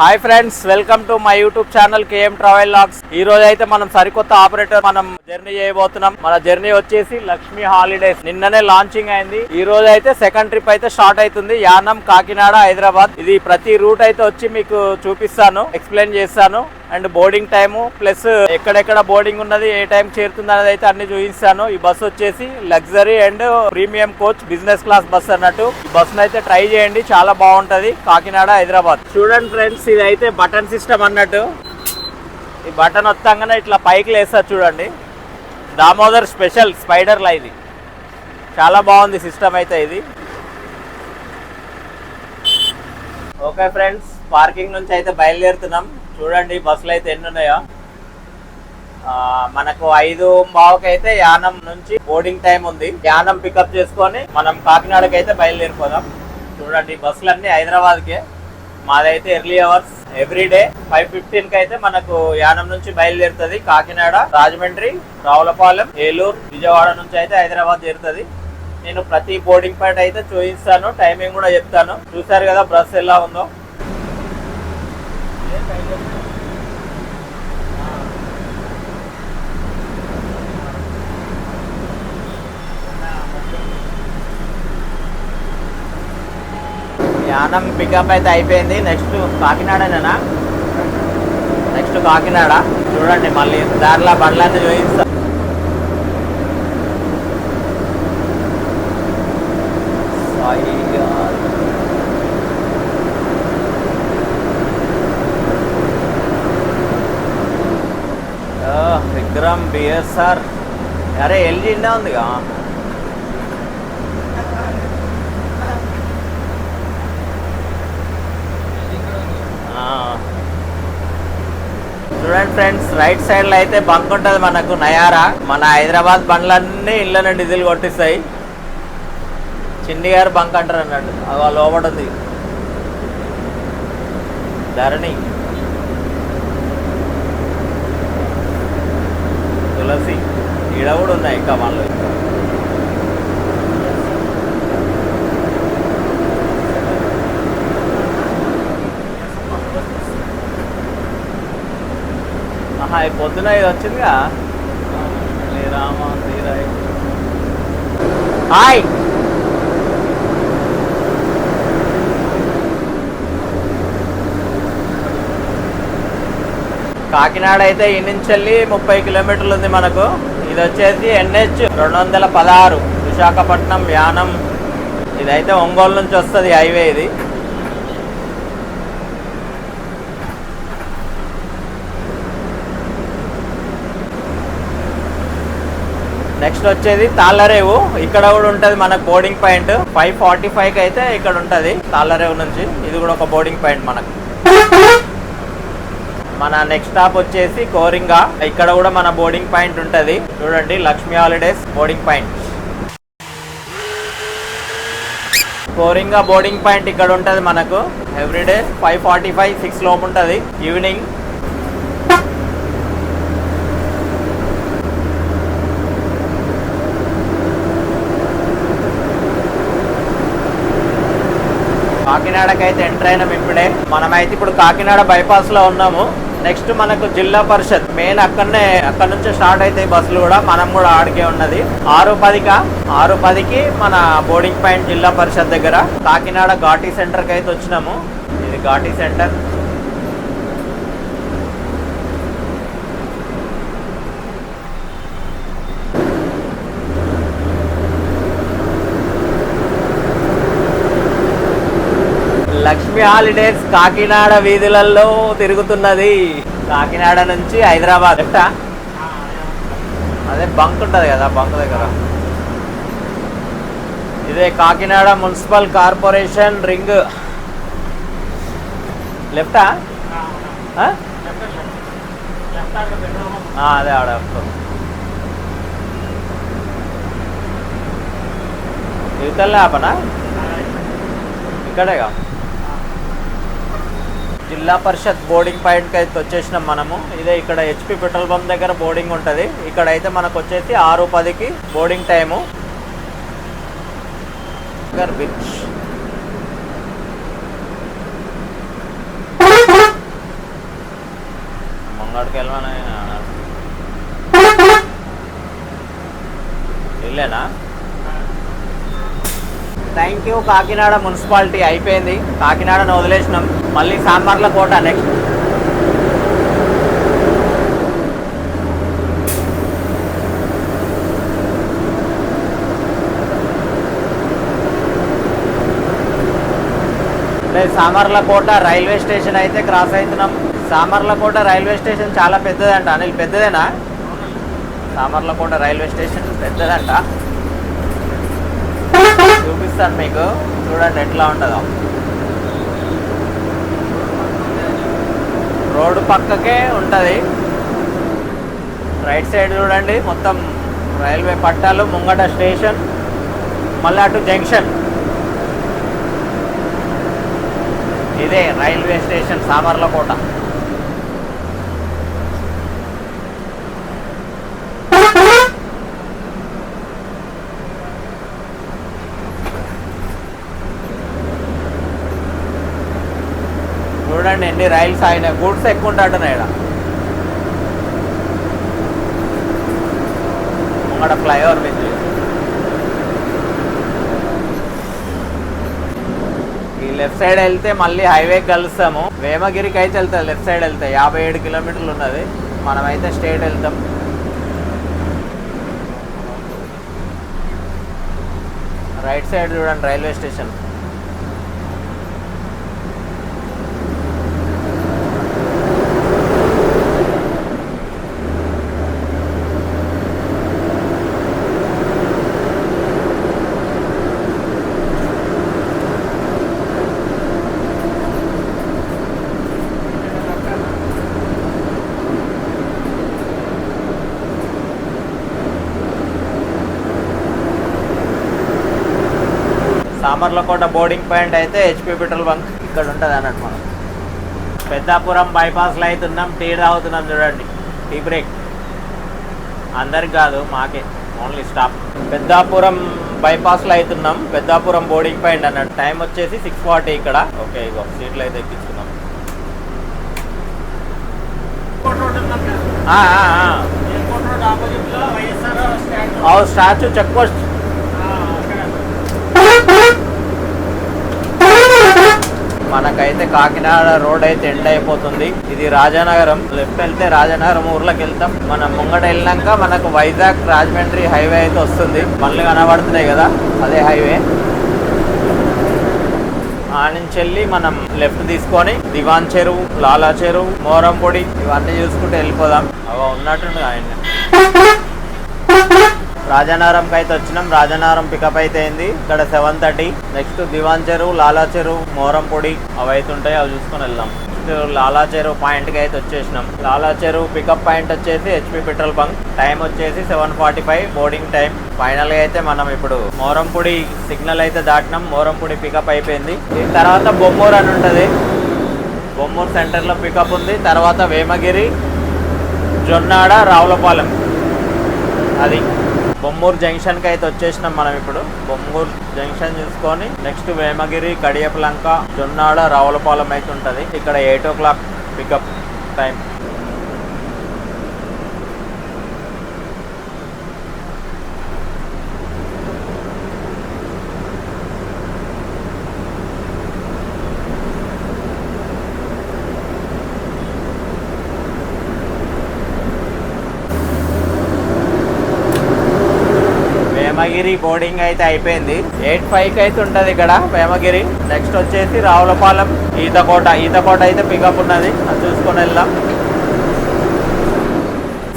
Hi friends welcome to my YouTube channel KM travel logs. ఈ రోజు అయితే మనం సరికొత్త ఆపరేటర్ మనం జర్నీ చేయబోతున్నాం. మన జర్నీ వచ్చేసి లక్ష్మీ హాలిడేస్. నిన్ననే లాంచింగ్ అయింది. ఈ రోజు అయితే సెకండ్ ట్రిప్ అయితే స్టార్ట్ అవుతుంది. యానం కాకినాడ హైదరాబాద్. ఇది ప్రతి రూట్ అయితే వచ్చి మీకు చూపిస్తాను ఎక్స్ప్లెయిన్ చేస్తాను. అండ్ బోర్డింగ్ టైము ప్లస్ ఎక్కడెక్కడ బోర్డింగ్ ఉన్నది ఏ టైం చేరుతుంది అనేది అయితే అన్ని చూపిస్తాను. ఈ బస్ వచ్చేసి luxury and premium coach business class bus అన్నట్టు. ఈ బస్ అయితే ట్రై చేయండి. చాలా బాగుంటది. కాకినాడ హైదరాబాద్. చూడండి ఫ్రెండ్స్ ఇది అయితే బటన్ సిస్టమ్ అన్నట్టు. ఈ బటన్ వస్తాగానే ఇట్లా పైకి లేస్తారు చూడండి. దామోదర్ స్పెషల్ స్పైడర్లా ఇది. చాలా బాగుంది సిస్టమ్ అయితే ఇది. ఓకే ఫ్రెండ్స్ పార్కింగ్ నుంచి అయితే బయలుదేరుతున్నాం. చూడండి బస్సులు అయితే ఎన్ని ఉన్నాయో. మనకు ఐదు బావుకి అయితే యానం నుంచి బోర్డింగ్ టైం ఉంది. యానం పికప్ చేసుకొని మనం కాకినాడకి అయితే బయలుదేరిపోదాం. చూడండి బస్సులు అన్ని హైదరాబాద్కే. మాదైతే early hours every day five ఫిఫ్టీన్కి అయితే మనకు యానం నుంచి బయలుదేరుతుంది కాకినాడ రాజమండ్రి రావులపాలెం ఏలూరు విజయవాడ నుంచి అయితే హైదరాబాద్ చేరుతుంది. నేను ప్రతి బోర్డింగ్ పాయింట్ అయితే చూపిస్తాను టైమింగ్ కూడా చెప్తాను. చూసారు కదా బస్ ఎలా ఉందో? యానం పికప్ అయితే అయిపోయింది. నెక్స్ట్ కాకినాడనేనా నెక్స్ట్ కాకినాడ. చూడండి మళ్ళీ దారిలో బండ్లన్నీ చూపిస్తా. విక్రమ్ బిఎస్ఆర్ అరే ఎల్జీ ఉందిగా ఆ. చూడండి ఫ్రెండ్స్ రైట్ సైడ్లో అయితే బంక్ ఉంటుంది మనకు నయారా? మన హైదరాబాద్ బండ్లన్నీ ఇళ్ళని డీజిల్ కొట్టిస్తాయి. చిన్ని గారు బంక్ అంటారు అన్నట్టు అది వాళ్ళు లోపడుంది ధరణి. తులసి. ఈడ కూడా ఉన్నాయి ఇంకా వాళ్ళు హాయ్ పొద్దున ఇది వచ్చిందిగా? హాయ్! కాకినాడ అయితే ఈ నుంచి వెళ్ళి ముప్పై కిలోమీటర్లు ఉంది మనకు. ఇది వచ్చేసి ఎన్హెచ్ రెండు వందల పదహారు విశాఖపట్నం యానం. ఇదైతే ఒంగోలు నుంచి వస్తుంది హైవే ఇది. నెక్స్ట్ వచ్చేది తాళ్ళరేవు ఇక్కడ కూడా ఉంటుంది మనకు బోర్డింగ్ పాయింట్ ఫైవ్ ఫార్టీ ఫైవ్కి అయితే ఇక్కడ ఉంటుంది తాళ్ళరేవు నుంచి. ఇది కూడా ఒక బోర్డింగ్ పాయింట్ మనకు. మన నెక్స్ట్ స్టాప్ వచ్చేసి కోరింగా. ఇక్కడ కూడా మన బోర్డింగ్ పాయింట్ ఉంటుంది. చూడండి Lakshmi holidays boarding point Coringa boarding point ఇక్కడ ఉంటుంది మనకు. Everyday five forty five six లోపు ఉంటుంది. ఈవినింగ్ కాకినాడకి అయితే ఎంటర్ అయినాం ఇప్పుడే. మనమైతే ఇప్పుడు కాకినాడ బైపాస్లో ఉన్నాము. నెక్స్ట్ మనకు జిల్లా పరిషత్ మెయిన్ అక్కడనే అక్కడ నుంచి స్టార్ట్ అవుతాయి బస్సులు కూడా. మనం కూడా ఆడికే ఉన్నది. ఆరు పదిక? ఆరు పదికి మన బోర్డింగ్ పాయింట్ జిల్లా పరిషత్ దగ్గర కాకినాడ ఘాటీ సెంటర్కి అయితే వచ్చినాము. ఇది ఘాటీ సెంటర్. లక్ష్మీ హాలిడేస్ కాకినాడ వీధులలో తిరుగుతున్నది. కాకినాడ నుంచి హైదరాబాద్. ఎట్టా? అదే బంక్ ఉంటుంది కదా బంక్ దగ్గర. ఇదే కాకినాడ మున్సిపల్ కార్పొరేషన్ రింగ్. లెఫ్టా? అదే ఆడ యువతలే ఆపనా? ఇక్కడేగా? జిల్లా పరిషత్ బోర్డింగ్ పాయింట్కి అయితే వచ్చేసినాం మనము. ఇదే ఇక్కడ హెచ్పి పెట్రోల్ పంప్ దగ్గర బోర్డింగ్ ఉంటుంది. ఇక్కడ అయితే మనకు వచ్చేసి ఆరు పదికి బోర్డింగ్ టైము. బీచ్ ముంగడికి వెళ్ళమని వెళ్ళానా? Thank you Kakinada municipality. అయిపోయింది. కాకినాడను వదిలేసినాం. మళ్ళీ సాంబార్ల కోట నెక్స్ట్ లేదు సామర్లకోట రైల్వే స్టేషన్ అయితే క్రాస్ అవుతున్నాం సామర్లకోట రైల్వే స్టేషన్ చాలా పెద్దదంట. అనిల్ పెద్దదేనా? సామర్లకోట రైల్వే స్టేషన్ పెద్దదంట. చూపిస్తాను మీకు. చూడండి ఎట్లా ఉంటుందో. రోడ్డు పక్కకే ఉంటుంది. రైట్ సైడ్ చూడండి మొత్తం రైల్వే పట్టాలు ముంగట స్టేషన్ మళ్ళీ అటు జంక్షన్. ఇదే రైల్వే స్టేషన్ సామర్లకోట. అన్ని రైల్స్ ఆయన గూడ్స్ ఎక్కువ ఉంటున్నాయి ఇక్కడ ముంగడ ఫ్లైఓవర్ మీద. ఈ లెఫ్ట్ సైడ్ వెళ్తే మళ్ళీ హైవే కలుస్తాము. వేమగిరికి అయితే వెళ్తాం లెఫ్ట్ సైడ్ వెళ్తే. యాభై ఏడు కిలోమీటర్లు ఉన్నది. మనమైతే స్టేట్ వెళ్తాం. రైట్ సైడ్ చూడండి railway station. Samarlakota boarding point అయితే హెచ్పి పెట్రోల్ బంక్ ఇక్కడ ఉంటుంది అన్నట్టు మనం. పెద్దాపురం బైపాస్లో అవుతున్నాం టీ తాగుతున్నాం చూడండి టీ బ్రేక్. అందరికి కాదు మాకే ఓన్లీ స్టాప్ పెద్దాపురం బైపాస్లో అవుతున్నాం పెద్దాపురం బోర్డింగ్ పాయింట్ అన్నట్టు. టైం వచ్చేసి సిక్స్ ఫార్టీ ఇక్కడ. ఓకే ఇగో సీట్లు అయితే ఎక్కించుకున్నాం. Statue check post. మనకైతే కాకినాడ రోడ్ అయితే ఎండ్ అయిపోతుంది. ఇది రాజానగరం. లెఫ్ట్ వెళ్తే రాజానగరం ఊర్లోకి వెళ్తాం. మనం ముంగట వెళ్ళినాక మనకు వైజాగ్ రాజమండ్రి హైవే అయితే వస్తుంది. మళ్ళీ కనబడుతున్నాయి కదా అదే హైవే. ఆ నుంచి వెళ్ళి మనం లెఫ్ట్ తీసుకొని దివాన్ చెరువు లాలా చెరువు మోరంపొడి ఇవన్నీ చూసుకుంటూ వెళ్ళిపోదాం. అవ ఉన్నట్టుండు ఆయన రాజానగరంకి అయితే వచ్చినాం. రాజానగరం పికప్ అయితే అయింది ఇక్కడ సెవెన్ థర్టీ నెక్స్ట్ దివాన్ చెరువు లాలా చెరువు మోరంపొడి అవి అయితే ఉంటాయి. అవి చూసుకొని వెళ్దాం. నెక్స్ట్ లాలా చెరువు పాయింట్కి అయితే వచ్చేసినాం. లాలా చెరువు పికప్ పాయింట్ వచ్చేసి హెచ్పి పెట్రోల్ బంక్ టైం వచ్చేసి seven forty five boarding time ఫైనల్గా అయితే మనం ఇప్పుడు మోరంపూడి సిగ్నల్ అయితే దాటినాం. మోరంపొడి పికప్ అయిపోయింది. దీని తర్వాత బొమ్మూరు అని ఉంటుంది. బొమ్మూరు సెంటర్లో పికప్ ఉంది. తర్వాత వేమగిరి జొన్నాడ రావులపాలెం. అది. బొమ్మూరు జంక్షన్కి అయితే వచ్చేసినాం మనం ఇప్పుడు. బొమ్మూరు జంక్షన్ చూసుకొని నెక్స్ట్ వేమగిరి కడియపలంక జొన్నాడ రావులపాలెం అయితే ఉంటుంది. ఇక్కడ eight o'clock pickup time. Bheemagiri boarding అయితే అయిపోయింది. ఎయిట్ ఫైవ్ అయితే ఉంటుంది ఇక్కడ భీమగిరి. నెక్స్ట్ వచ్చేసి రావులపాలెం ఈతకోట. ఈతకోట అయితే పికప్ ఉన్నది. అది చూసుకొని వెళ్దాం.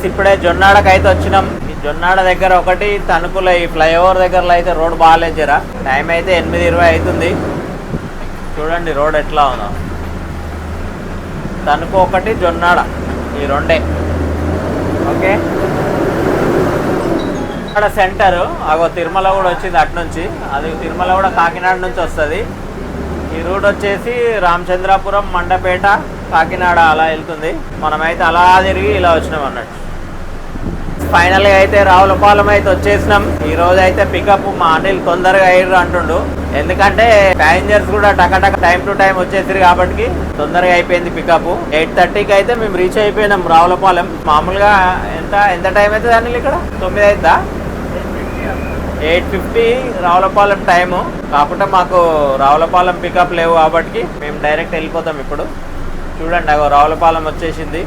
ఇప్పుడే జొన్నాడకి అయితే వచ్చినాం. ఈ జొన్నాడ దగ్గర ఒకటి తణుకుల ఈ ఫ్లైఓవర్ దగ్గరలో అయితే రోడ్ బాగాలేదురా టైం అయితే ఎనిమిది ఇరవై అవుతుంది. చూడండి రోడ్ ఎట్లా ఉందో. తణుకు ఒకటి జొన్నాడ. ఈ రెండే. ఓకే ఇక్కడ సెంటర్ అగో తిరుమల కూడా వచ్చింది అటు నుంచి. అది తిరుమల కూడా కాకినాడ నుంచి వస్తుంది. ఈ రూట్ వచ్చేసి రామచంద్రాపురం మండపేట కాకినాడ అలా వెళ్తుంది. మనమైతే అలా తిరిగి ఇలా వచ్చినాం అన్నట్టు. ఫైనల్గా అయితే రావులపాలెం అయితే వచ్చేసినాం. ఈ రోజు అయితే పికప్ మా అనిల్ తొందరగా అయ్యారు అంటుండు. ఎందుకంటే ప్యాసింజర్స్ కూడా టక టైం టు టైం వచ్చేసారు కాబట్టి తొందరగా అయిపోయింది పికప్ ఎయిట్ థర్టీకి అయితే మేము రీచ్ అయిపోయినాం రావులపాలెం. మామూలుగా ఎంత ఎంత టైం అవుతుంది అనిల్ ఇక్కడ? తొమ్మిది అవుతుందా? Eight fifty Ravulapalem time. కాకుండా మాకు రావులపాలెం పికప్ లేవు కాబట్టి మేము డైరెక్ట్ వెళ్ళిపోతాం ఇప్పుడు. చూడండి అగో రావులపాలెం వచ్చేసింది.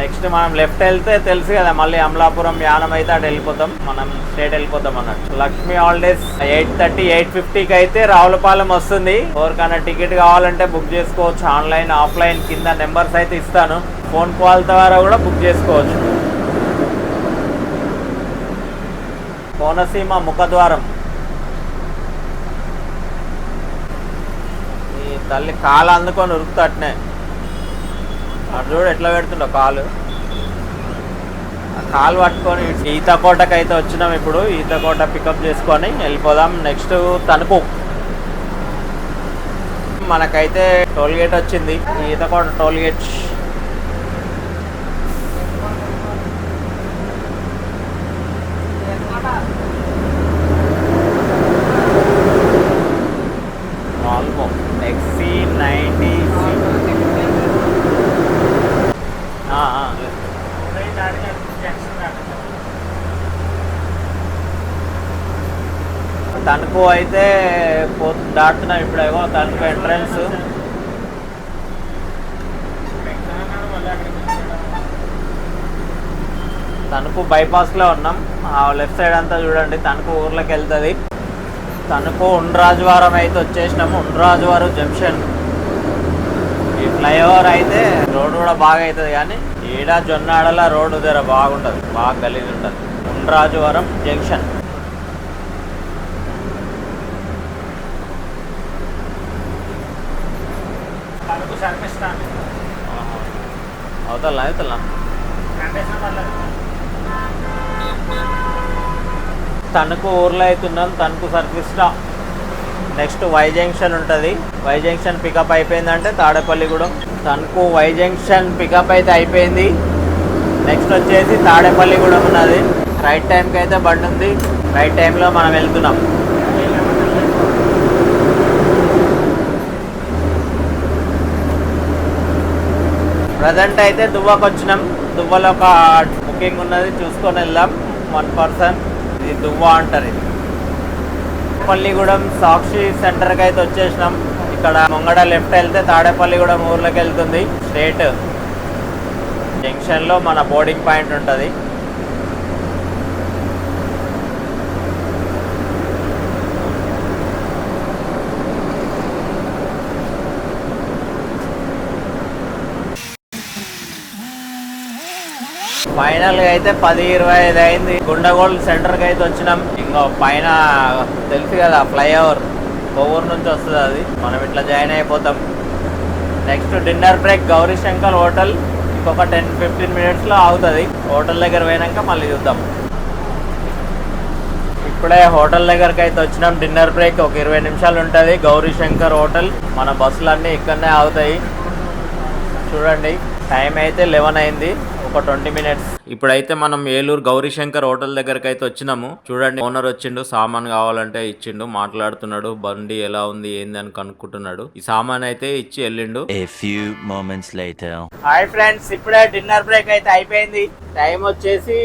నెక్స్ట్ మనం లెఫ్ట్ వెళ్తే తెలుసు కదా మళ్ళీ అమలాపురం యానం అయితే అటు వెళ్ళిపోతాం. మనం స్టేట్ వెళ్ళిపోతాం అన్నట్టు. Lakshmi holidays eight thirty eight ఫిఫ్టీకి అయితే రావులపాలెం వస్తుంది. ఎవరికైనా టికెట్ కావాలంటే బుక్ చేసుకోవచ్చు. ఆన్లైన్ ఆఫ్లైన్ కింద నెంబర్స్ అయితే ఇస్తాను. ఫోన్ కాల్ ద్వారా కూడా బుక్ చేసుకోవచ్చు. కోనసీమ ముఖద్వారం. ఈ తల్లి కాలు అందుకొని ఉరుకుతట్నే అటు చూడు ఎట్లా పెడుతుండో కాలు. కాలు పట్టుకొని ఈతకోటకి అయితే వచ్చినాం ఇప్పుడు. ఈత కోట పికప్ చేసుకొని వెళ్ళిపోదాం. నెక్స్ట్ తణుకు. మనకైతే టోల్ గేట్ వచ్చింది. ఈత కోట టోల్ గేట్ తణుకు అయితే పో దాటుతున్నాం ఇప్పుడు ఏమో తణుకు ఎంట్రన్స్ తణుకు బైపాస్లో ఉన్నాం. ఆ లెఫ్ట్ సైడ్ అంతా చూడండి తణుకు ఊర్లోకి వెళ్తుంది. తణుకు ఉండ్రాజువారం అయితే వచ్చేసినాము. ఉండ్రాజువారం జంక్షన్. ఫ్లైఓవర్ అయితే రోడ్ కూడా బాగా అవుతుంది కానీ ఈడ జొన్నాడల రోడ్డు దగ్గర బాగుంటుంది బాగా గలీజ్ ఉంటుంది. ఉండ్రాజువరం జంక్షన్. అవతల అవతల తణుకు ఊర్లో అవుతున్నాం Tanuku service stop next Y junction ఉంటుంది. వై జంక్షన్ పికప్ అయిపోయిందంటే Tadepalligudem. Tanuku Y junction pickup అయితే అయిపోయింది. నెక్స్ట్ వచ్చేసి తాడేపల్లిగూడెం ఉన్నది. రైట్ టైంకి అయితే బండి ఉంది. రైట్ టైంలో మనం వెళ్తున్నాం. ప్రజెంట్ అయితే దువ్వకు వచ్చినాం. దువ్వలో ఒక బుకింగ్ ఉన్నది. చూసుకొని వెళ్దాం. వన్ పర్సన్ ఇది దువ్వ అంటారు ఇది. తాడేపల్లిగూడెం సాక్షి సెంటర్కి అయితే వచ్చేసినాం. ఇక్కడ ముంగడ లెఫ్ట్ వెళ్తే తాడేపల్లిగూడెం ఊర్లోకి వెళ్తుంది స్ట్రేట్. జంక్షన్లో మన బోర్డింగ్ పాయింట్ ఉంటుంది. ఫైనల్గా అయితే పది ఇరవై ఐదు అయింది. గుండగోల్ సెంటర్కి అయితే వచ్చినాం. ఇంకో పైన తెలుసు కదా ఫ్లైఓవర్ కొవ్వూరు నుంచి వస్తుంది అది. మనం ఇట్లా జాయిన్ అయిపోతాం. Next dinner break Gauri Shankar hotel ఇంకొక టెన్ ఫిఫ్టీన్ మినిట్స్లో అవుతుంది. హోటల్ దగ్గర పోయినాక మళ్ళీ చూద్దాం. ఇప్పుడే హోటల్ దగ్గరకి అయితే వచ్చినాం. డిన్నర్ బ్రేక్ ఒక ఇరవై నిమిషాలు ఉంటుంది. గౌరీ శంకర్ హోటల్ మన బస్సులన్నీ ఇక్కడనే అవుతాయి. చూడండి టైం అయితే లెవెన్ అయింది. ఒక ట్వంటీ మినిట్స్ ఇప్పుడైతే మనం ఏలూరు గౌరీశంకర్ హోటల్ దగ్గరకు అయితే వచ్చినాము. చూడండి ఓనర్ వచ్చిండు సామాన్ కావాలంటే ఇచ్చిండు మాట్లాడుతున్నాడు బండి ఎలా ఉంది ఏంది అని కనుక్కుంటున్నాడు. ఈ సామాన్ అయితే ఇచ్చి వెళ్ళిండు. A few moments later. Hi friends ఇప్పుడే డిన్నర్ బ్రేక్ అయితే అయిపోయింది. టైం వచ్చేసి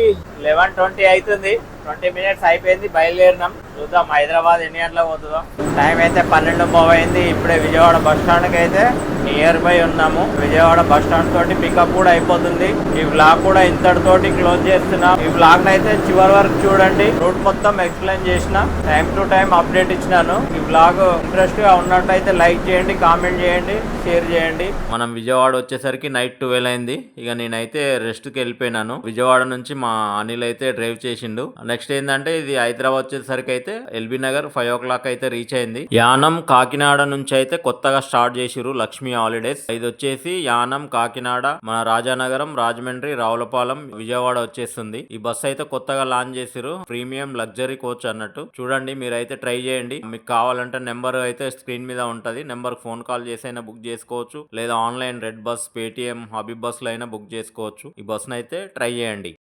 లెవెన్ ట్వంటీ అవుతుంది. ట్వంటీ మినిట్స్ అయిపోయింది బయలుదేరినాం. చూద్దాం హైదరాబాద్ ఎన్ని గంటలకు పోతుందో. టైం అయితే పన్నెండు మూవైంది అయింది. ఇప్పుడే విజయవాడ బస్ స్టాండ్కి అయితే నియర్ బై ఉన్నాము. విజయవాడ బస్ స్టాండ్ తోటి పికప్ కూడా అయిపోతుంది. ఈ వ్లాగ్ కూడా ఇంతటితోటి క్లోజ్ చేస్తున్నాం. ఈ వ్లాగ్ అయితే చివరి వరకు చూడండి. రూట్ మొత్తం ఎక్స్ప్లెయిన్ చేసిన టైం టు టైం అప్డేట్ ఇచ్చినాను. ఈ బ్లాగ్ ఇంట్రెస్ట్గా ఉన్నట్టయితే లైక్ చేయండి కామెంట్ చేయండి షేర్ చేయండి. మనం విజయవాడ వచ్చేసరికి నైట్ ట్వెల్వ్ అయింది. ఇక నేనైతే రెస్ట్కి వెళ్ళిపోయినాను. విజయవాడ నుంచి మా అనిల్ అయితే డ్రైవ్ చేసిండు. నెక్స్ట్ ఏంటంటే ఇది హైదరాబాద్ వచ్చేసరికి అయితే LB Nagar five o'clock అయితే రీచ్ అయింది. యానం కాకినాడ నుంచి అయితే కొత్తగా స్టార్ట్ చేసిరు లక్ష్మీ హాలిడేస్. ఇది వచ్చేసి యానం కాకినాడ మన రాజానగరం రాజమండ్రి రావులపాలెం విజయవాడ వచ్చేస్తుంది. ఈ బస్ అయితే కొత్తగా లాంచ్ చేసిరు ప్రీమియం లగ్జరీ కోచ్ అన్నట్టు. చూడండి మీరైతే ట్రై చేయండి. మీకు కావాలంటే నెంబర్ అయితే స్క్రీన్ మీద ఉంటది. నెంబర్ ఫోన్ కాల్ చేసి అయినా బుక్ చేసుకోవచ్చు. లేదా online red bus Paytm AbhiBus అయినా బుక్ చేసుకోవచ్చు. ఈ బస్ అయితే ట్రై చేయండి.